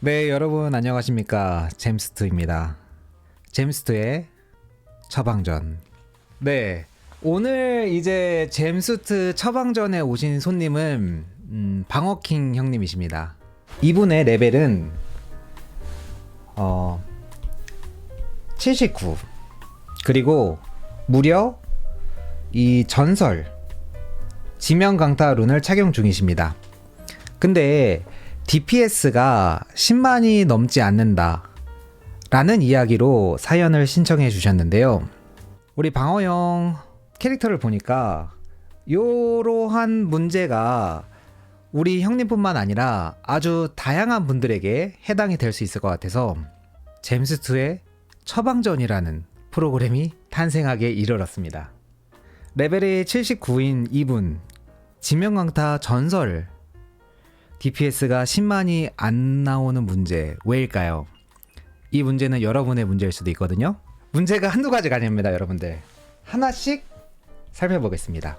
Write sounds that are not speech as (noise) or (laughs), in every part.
네, 여러분 안녕하십니까. 잼스트입니다. 잼스트의 처방전. 네, 오늘 이제 잼스트 처방전에 오신 손님은 음, 방어킹 형님이십니다. 이분의 레벨은 어, 79 그리고 무려 이 전설 지명 강타 룬을 착용 중이십니다. 근데 DPS가 10만이 넘지 않는다. 라는 이야기로 사연을 신청해 주셨는데요. 우리 방어영 캐릭터를 보니까 요러한 문제가 우리 형님뿐만 아니라 아주 다양한 분들에게 해당이 될 수 있을 것 같아서 잼스2의 처방전이라는 프로그램이 탄생하게 이르렀습니다. 레벨이 79인 이분, 지명강타 전설 DPS가 10만이 안 나오는 문제 왜일까요? 이 문제는 여러분의 문제일 수도 있거든요. 문제가 한두 가지가 아닙니다, 여러분들. 하나씩 살펴보겠습니다.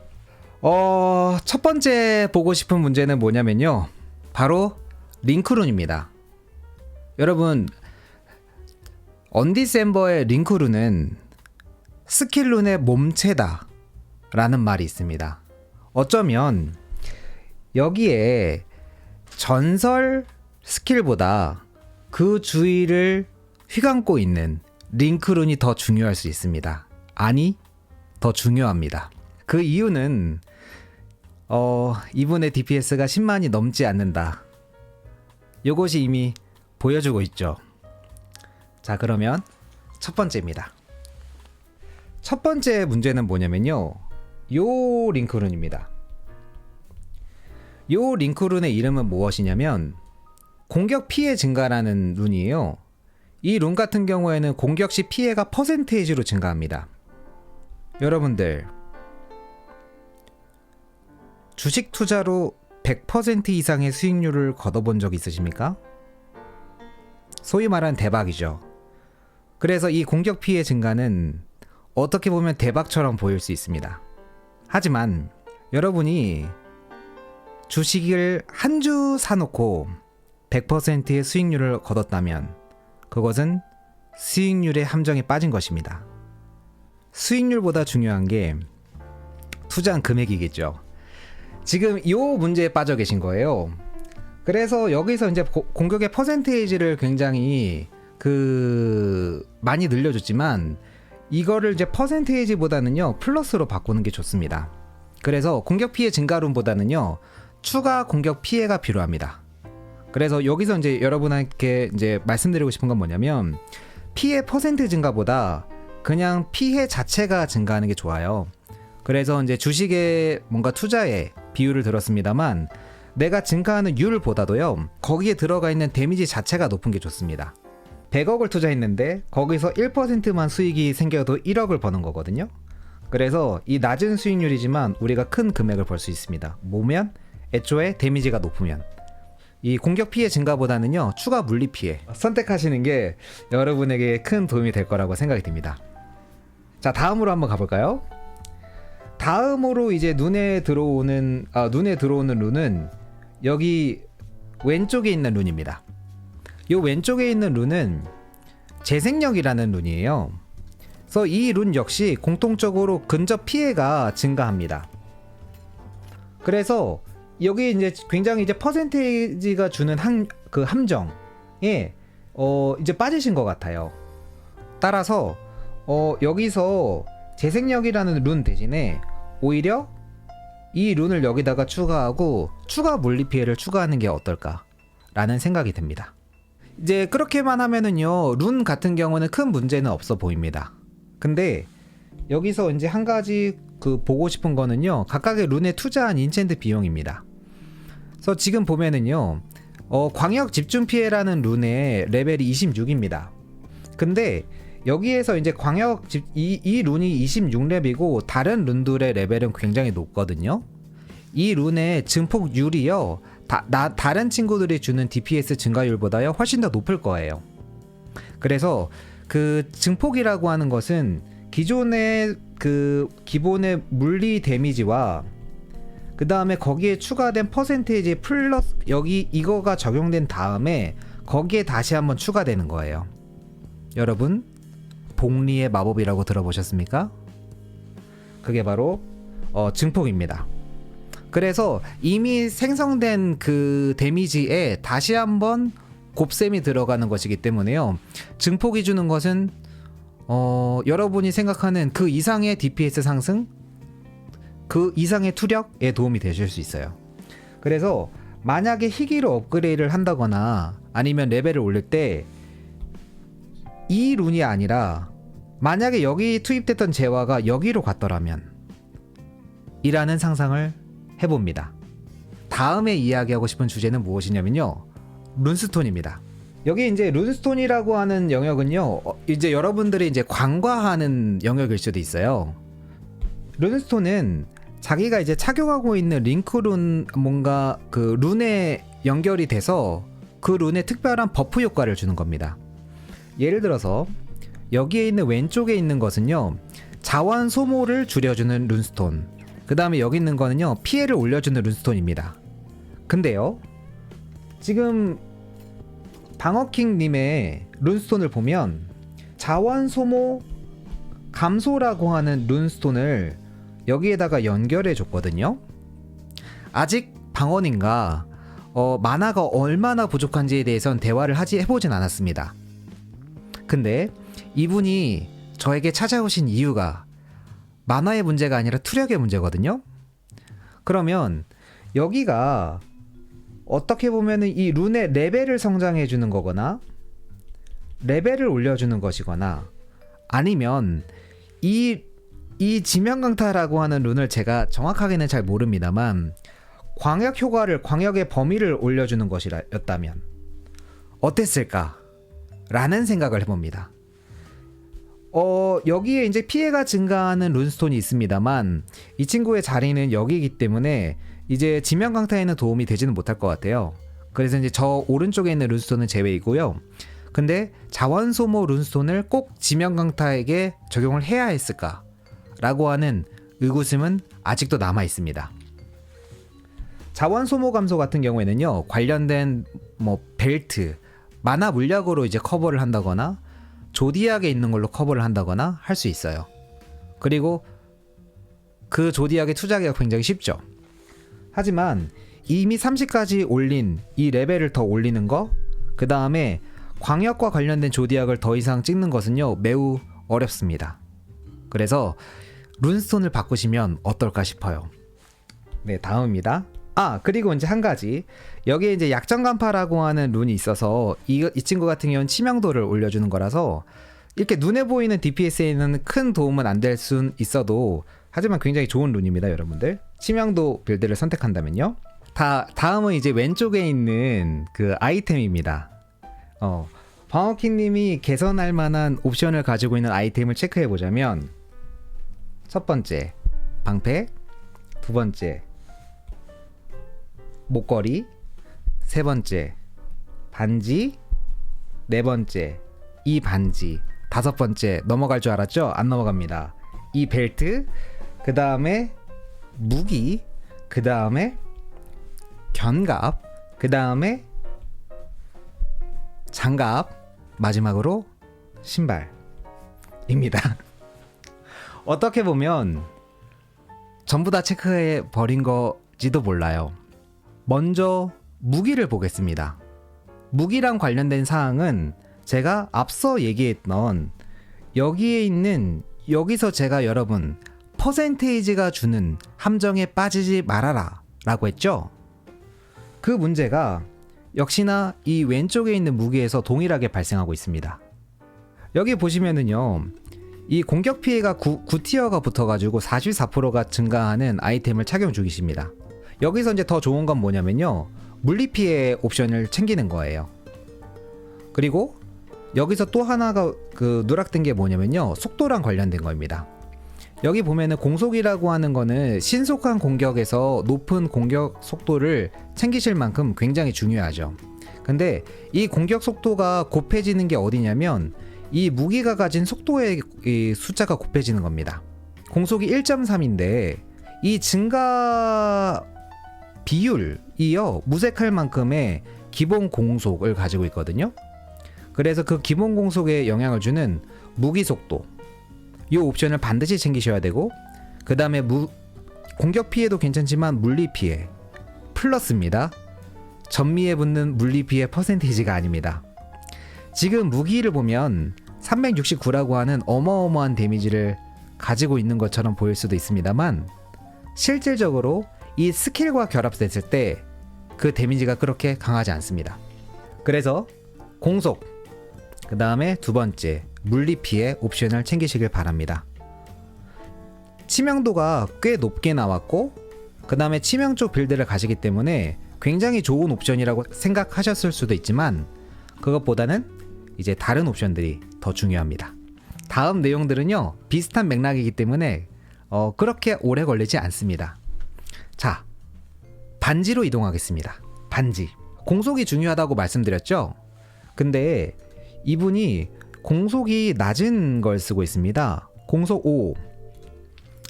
어, 첫 번째 보고 싶은 문제는 뭐냐면요. 바로 링크룬입니다. 여러분, 언디셈버의 링크룬은 스킬룬의 몸체다. 라는 말이 있습니다. 어쩌면 여기에 전설 스킬보다 그 주위를 휘감고 있는 링크룬이 더 중요할 수 있습니다. 아니, 더 중요합니다. 그 이유는 어, 이분의 DPS가 10만이 넘지 않는다. 이것이 이미 보여주고 있죠. 자, 그러면 첫 번째입니다. 첫 번째 문제는 뭐냐면요. 요 링크룬입니다. 요 링크 룬의 이름은 무엇이냐면 공격 피해 증가라는 룬이에요. 이 룬 같은 경우에는 공격 시 피해가 퍼센테이지로 증가합니다. 여러분들 주식 투자로 100% 이상의 수익률을 거둬본 적 있으십니까? 소위 말하는 대박이죠. 그래서 이 공격 피해 증가는 어떻게 보면 대박처럼 보일 수 있습니다. 하지만 여러분이 주식을 한 주 사놓고 100%의 수익률을 거뒀다면 그것은 수익률의 함정에 빠진 것입니다. 수익률보다 중요한 게 투자한 금액이겠죠. 지금 이 문제에 빠져 계신 거예요. 그래서 여기서 이제 고, 공격의 퍼센테이지를 굉장히 그 많이 늘려줬지만 이거를 이제 퍼센테이지보다는요 플러스로 바꾸는 게 좋습니다. 그래서 공격 피해 증가론보다는요 추가 공격 피해가 필요합니다. 그래서 여기서 이제 여러분에게 이제 말씀드리고 싶은 건 뭐냐면 피해 퍼센트 증가보다 그냥 피해 자체가 증가하는 게 좋아요. 그래서 이제 주식에 뭔가 투자에 비율을 들었습니다만 내가 증가하는 율보다도요 거기에 들어가 있는 데미지 자체가 높은 게 좋습니다. 100억을 투자했는데 거기서 1%만 수익이 생겨도 1억을 버는 거거든요. 그래서 이 낮은 수익률이지만 우리가 큰 금액을 벌 수 있습니다. 뭐면 애초에 데미지가 높으면 이 공격 피해 증가보다는요 추가 물리 피해 선택하시는 게 여러분에게 큰 도움이 될 거라고 생각이 듭니다. 자 다음으로 한번 가볼까요? 다음으로 이제 눈에 들어오는 아, 눈에 들어오는 룬은 여기 왼쪽에 있는 룬입니다. 이 왼쪽에 있는 룬은 재생력이라는 룬이에요. 그래서 이 룬 역시 공통적으로 근접 피해가 증가합니다. 그래서 여기 이제 굉장히 이제 퍼센테이지가 주는 한, 그 함정에 어 이제 빠지신 것 같아요. 따라서 어 여기서 재생력이라는 룬 대신에 오히려 이 룬을 여기다가 추가하고 추가 물리 피해를 추가하는 게 어떨까라는 생각이 듭니다. 이제 그렇게만 하면은요 룬 같은 경우는 큰 문제는 없어 보입니다. 근데 여기서 이제 한 가지 그 보고 싶은 거는요 각각의 룬에 투자한 인챈트 비용입니다. 그래서 지금 보면은요, 어, 광역 집중 피해라는 룬의 레벨이 26입니다. 근데 여기에서 이제 광역 집, 이, 이 룬이 26렙이고 다른 룬들의 레벨은 굉장히 높거든요. 이 룬의 증폭률이요, 다, 나, 다른 친구들이 주는 DPS 증가율보다요 훨씬 더 높을 거예요. 그래서 그 증폭이라고 하는 것은 기존의 그 기본의 물리 데미지와 그 다음에 거기에 추가된 퍼센테이지 플러스 여기 이거가 적용된 다음에 거기에 다시 한번 추가되는 거예요. 여러분, 복리의 마법이라고 들어보셨습니까? 그게 바로 어, 증폭입니다. 그래서 이미 생성된 그 데미지에 다시 한번 곱셈이 들어가는 것이기 때문에요. 증폭이 주는 것은 어, 여러분이 생각하는 그 이상의 DPS 상승, 그 이상의 투력에 도움이 되실 수 있어요. 그래서 만약에 희귀로 업그레이드를 한다거나 아니면 레벨을 올릴 때 이 룬이 아니라 만약에 여기 투입됐던 재화가 여기로 갔더라면 이라는 상상을 해봅니다. 다음에 이야기하고 싶은 주제는 무엇이냐면요. 룬스톤입니다. 여기 이제 룬스톤이라고 하는 영역은요. 어, 이제 여러분들이 이제 관과하는 영역일 수도 있어요. 룬스톤은 자기가 이제 착용하고 있는 링크룬 뭔가 그 룬에 연결이 돼서 그 룬에 특별한 버프 효과를 주는 겁니다. 예를 들어서 여기에 있는 왼쪽에 있는 것은요. 자원 소모를 줄여주는 룬스톤. 그 다음에 여기 있는 거는요. 피해를 올려주는 룬스톤입니다. 근데요. 지금 방어킹님의 룬스톤을 보면 자원 소모 감소라고 하는 룬스톤을 여기에다가 연결해 줬거든요. 아직 방언인가 어, 만화가 얼마나 부족한지에 대해선 대화를 하지 해보진 않았습니다. 근데 이분이 저에게 찾아오신 이유가 만화의 문제가 아니라 투력의 문제거든요. 그러면 여기가 어떻게 보면은 이 룬의 레벨을 성장해 주는 거거나 레벨을 올려주는 것이거나 아니면 이, 이 지명강타라고 하는 룬을 제가 정확하게는 잘 모릅니다만 광역 효과를 광역의 범위를 올려주는 것이었다면 어땠을까? 라는 생각을 해봅니다. 어, 여기에 이제 피해가 증가하는 룬스톤이 있습니다만 이 친구의 자리는 여기이기 때문에 이제 지명 강타에는 도움이 되지는 못할 것 같아요. 그래서 이제 저 오른쪽에 있는 룬스톤은 제외이고요. 근데 자원 소모 룬스톤을 꼭 지명 강타에게 적용을 해야 했을까? 라고 하는 의구심은 아직도 남아 있습니다. 자원 소모 감소 같은 경우에는요. 관련된 뭐 벨트, 만화 물약으로 이제 커버를 한다거나 조디악에 있는 걸로 커버를 한다거나 할 수 있어요. 그리고 그 조디악의 투자하기가 굉장히 쉽죠. 하지만 이미 30까지 올린 이 레벨을 더 올리는 거, 그 다음에 광역과 관련된 조디악을 더 이상 찍는 것은요 매우 어렵습니다. 그래서 룬스톤을 바꾸시면 어떨까 싶어요. 네, 다음입니다. 아, 그리고 이제 한 가지. 여기에 이제 약점 간파라고 하는 룬이 있어서 이, 이 친구 같은 경우는 치명도를 올려주는 거라서 이렇게 눈에 보이는 DPS에는 큰 도움은 안 될 순 있어도 하지만 굉장히 좋은 룬입니다, 여러분들. 치명도 빌드를 선택한다면요. 다 다음은 이제 왼쪽에 있는 그 아이템입니다. 어, 방어킹님이 개선할 만한 옵션을 가지고 있는 아이템을 체크해 보자면 첫 번째 방패, 두 번째 목걸이, 세 번째 반지, 네 번째 이 반지, 다섯 번째 넘어갈 줄 알았죠? 안 넘어갑니다. 이 벨트, 그 다음에 무기, 그 다음에 견갑, 그 다음에 장갑, 마지막으로 신발입니다. (laughs) 어떻게 보면 전부 다 체크해 버린 거지도 몰라요. 먼저 무기를 보겠습니다. 무기랑 관련된 사항은 제가 앞서 얘기했던 여기에 있는 여기서 제가 여러분 퍼센테이지가 주는 함정에 빠지지 말아라 라고 했죠. 그 문제가 역시나 이 왼쪽에 있는 무기에서 동일하게 발생하고 있습니다. 여기 보시면은요. 이 공격 피해가 9, 9티어가 붙어가지고 44%가 증가하는 아이템을 착용 중이십니다. 여기서 이제 더 좋은 건 뭐냐면요. 물리 피해 옵션을 챙기는 거예요. 그리고 여기서 또 하나가 그 누락된 게 뭐냐면요. 속도랑 관련된 겁니다. 여기 보면은 공속이라고 하는 거는 신속한 공격에서 높은 공격 속도를 챙기실 만큼 굉장히 중요하죠. 근데 이 공격 속도가 곱해지는 게 어디냐면 이 무기가 가진 속도의 이 숫자가 곱해지는 겁니다. 공속이 1.3인데 이 증가 비율이요 무색할 만큼의 기본 공속을 가지고 있거든요. 그래서 그 기본 공속에 영향을 주는 무기 속도 이 옵션을 반드시 챙기셔야 되고 그 다음에 무 공격 피해도 괜찮지만 물리 피해 플러스입니다. 전미에 붙는 물리 피해 퍼센테이지가 아닙니다. 지금 무기를 보면 369라고 하는 어마어마한 데미지를 가지고 있는 것처럼 보일 수도 있습니다만 실질적으로 이 스킬과 결합됐을 때 그 데미지가 그렇게 강하지 않습니다. 그래서 공속, 그 다음에 두 번째 물리 피해 옵션을 챙기시길 바랍니다. 치명도가 꽤 높게 나왔고 그 다음에 치명 쪽 빌드를 가시기 때문에 굉장히 좋은 옵션이라고 생각하셨을 수도 있지만 그것보다는 이제 다른 옵션들이 더 중요합니다. 다음 내용들은요 비슷한 맥락이기 때문에 어, 그렇게 오래 걸리지 않습니다. 자 반지로 이동하겠습니다. 반지 공속이 중요하다고 말씀드렸죠. 근데 이분이 공속이 낮은 걸 쓰고 있습니다. 공속 5.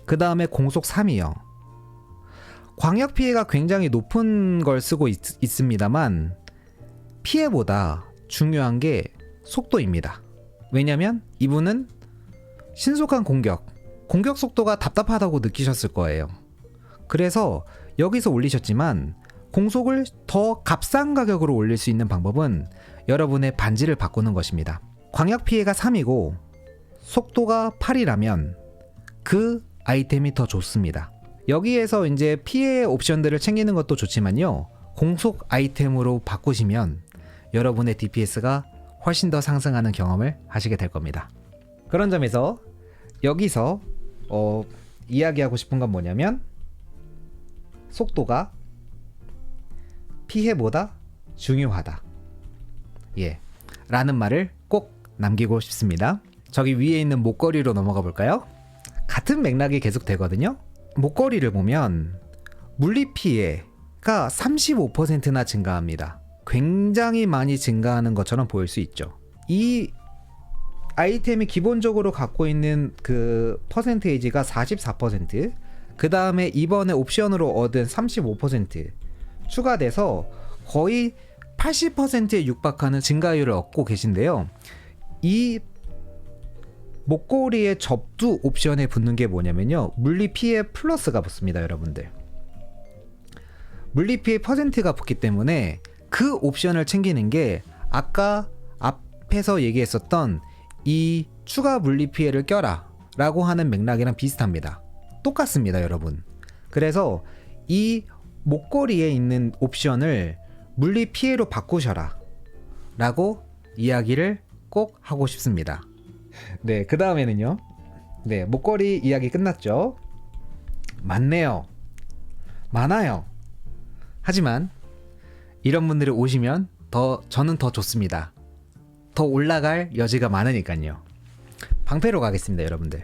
그 다음에 공속 3이요. 광역 피해가 굉장히 높은 걸 쓰고 있, 있습니다만 피해보다 중요한 게 속도입니다. 왜냐면 이분은 신속한 공격, 공격 속도가 답답하다고 느끼셨을 거예요. 그래서 여기서 올리셨지만 공속을 더 값싼 가격으로 올릴 수 있는 방법은 여러분의 반지를 바꾸는 것입니다. 광역 피해가 3이고 속도가 8이라면 그 아이템이 더 좋습니다. 여기에서 이제 피해 옵션들을 챙기는 것도 좋지만요. 공속 아이템으로 바꾸시면 여러분의 DPS가 훨씬 더 상승하는 경험을 하시게 될 겁니다. 그런 점에서 여기서 어, 이야기하고 싶은 건 뭐냐면 속도가 피해보다 중요하다. 예. 라는 말을 꼭 남기고 싶습니다. 저기 위에 있는 목걸이로 넘어가 볼까요? 같은 맥락이 계속 되거든요. 목걸이를 보면 물리 피해가 35%나 증가합니다. 굉장히 많이 증가하는 것처럼 보일 수 있죠. 이 아이템이 기본적으로 갖고 있는 그 퍼센테이지가 44%, 그 다음에 이번에 옵션으로 얻은 35% 추가돼서 거의 80%에 육박하는 증가율을 얻고 계신데요. 이 목걸이의 접두 옵션에 붙는 게 뭐냐면요. 물리 피해 플러스가 붙습니다, 여러분들. 물리 피해 퍼센트가 붙기 때문에 그 옵션을 챙기는 게 아까 앞에서 얘기했었던 이 추가 물리 피해를 껴라 라고 하는 맥락이랑 비슷합니다. 똑같습니다, 여러분. 그래서 이 목걸이에 있는 옵션을 물리 피해로 바꾸셔라 라고 이야기를 꼭 하고 싶습니다. 네, 그 다음에는요. 네, 목걸이 이야기 끝났죠. 많네요. 많아요. 하지만 이런 분들이 오시면 더 저는 더 좋습니다. 더 올라갈 여지가 많으니까요. 방패로 가겠습니다, 여러분들.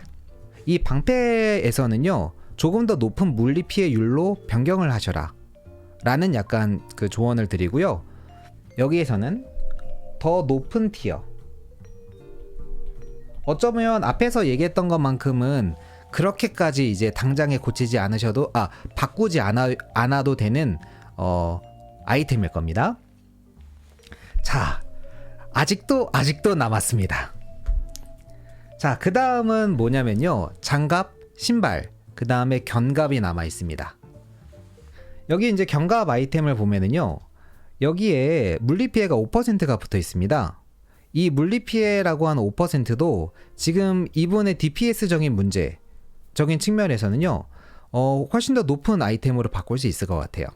이 방패에서는요. 조금 더 높은 물리 피해율로 변경을 하셔라. 라는 약간 그 조언을 드리고요. 여기에서는 더 높은 티어. 어쩌면 앞에서 얘기했던 것만큼은 그렇게까지 이제 당장에 고치지 않으셔도 아 바꾸지 않아, 않아도 되는 어, 아이템일 겁니다. 자, 아직도 아직도 남았습니다. 자, 그 다음은 뭐냐면요. 장갑, 신발, 그 다음에 견갑이 남아 있습니다. 여기 이제 견갑 아이템을 보면은요. 여기에 물리 피해가 5%가 붙어 있습니다. 이 물리 피해라고 하는 5%도 지금 이분의 DPS적인 문제적인 측면에서는요. 어, 훨씬 더 높은 아이템으로 바꿀 수 있을 것 같아요.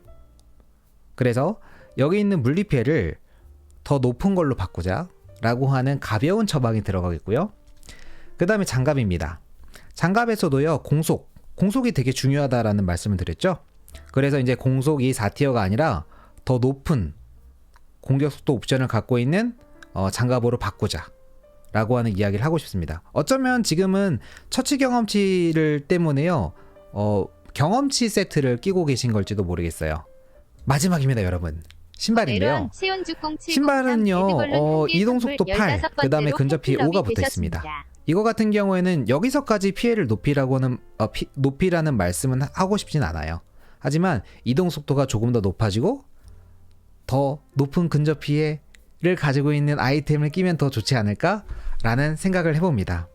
그래서 여기 있는 물리 피해를 더 높은 걸로 바꾸자 라고 하는 가벼운 처방이 들어가겠고요. 그 다음에 장갑입니다. 장갑에서도요, 공속. 공속이 되게 중요하다라는 말씀을 드렸죠. 그래서 이제 공속이 4티어가 아니라 더 높은 공격 속도 옵션을 갖고 있는 어, 장갑으로 바꾸자. 라고 하는 이야기를 하고 싶습니다. 어쩌면 지금은 처치 경험치를 때문에요. 어, 경험치 세트를 끼고 계신 걸지도 모르겠어요. 마지막입니다, 여러분. 신발인데요. 신발은요, 어, 이동 속도 8, 그 다음에 근접 피해 5가 붙어 있습니다. 이거 같은 경우에는 여기서까지 피해를 높이라고는 어, 피, 높이라는 말씀은 하고 싶진 않아요. 하지만 이동 속도가 조금 더 높아지고 더 높은 근접 피해를 가지고 있는 아이템을 끼면 더 좋지 않을까라는 생각을 해봅니다.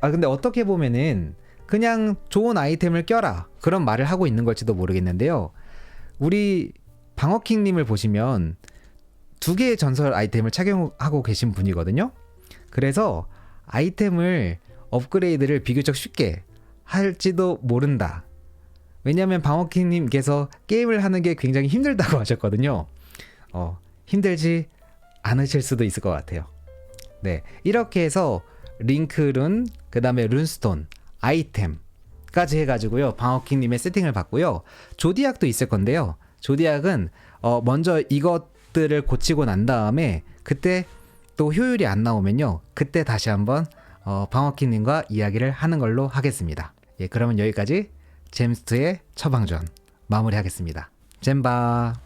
아 근데 어떻게 보면은 그냥 좋은 아이템을 껴라 그런 말을 하고 있는 걸지도 모르겠는데요. 우리 방어킹님을 보시면 두 개의 전설 아이템을 착용하고 계신 분이거든요. 그래서 아이템을 업그레이드를 비교적 쉽게 할지도 모른다. 왜냐하면 방어킹님께서 게임을 하는 게 굉장히 힘들다고 (laughs) 하셨거든요. 어, 힘들지 않으실 수도 있을 것 같아요. 네, 이렇게 해서 링크룬, 그 다음에 룬스톤, 아이템까지 해가지고요. 방어킹님의 세팅을 봤고요. 조디악도 있을 건데요. 조디악은 어, 먼저 이것들을 고치고 난 다음에 그때 또 효율이 안 나오면요. 그때 다시 한번 어, 방어킹님과 이야기를 하는 걸로 하겠습니다. 예, 그러면 여기까지 잼스트의 처방전 마무리하겠습니다. 잼바.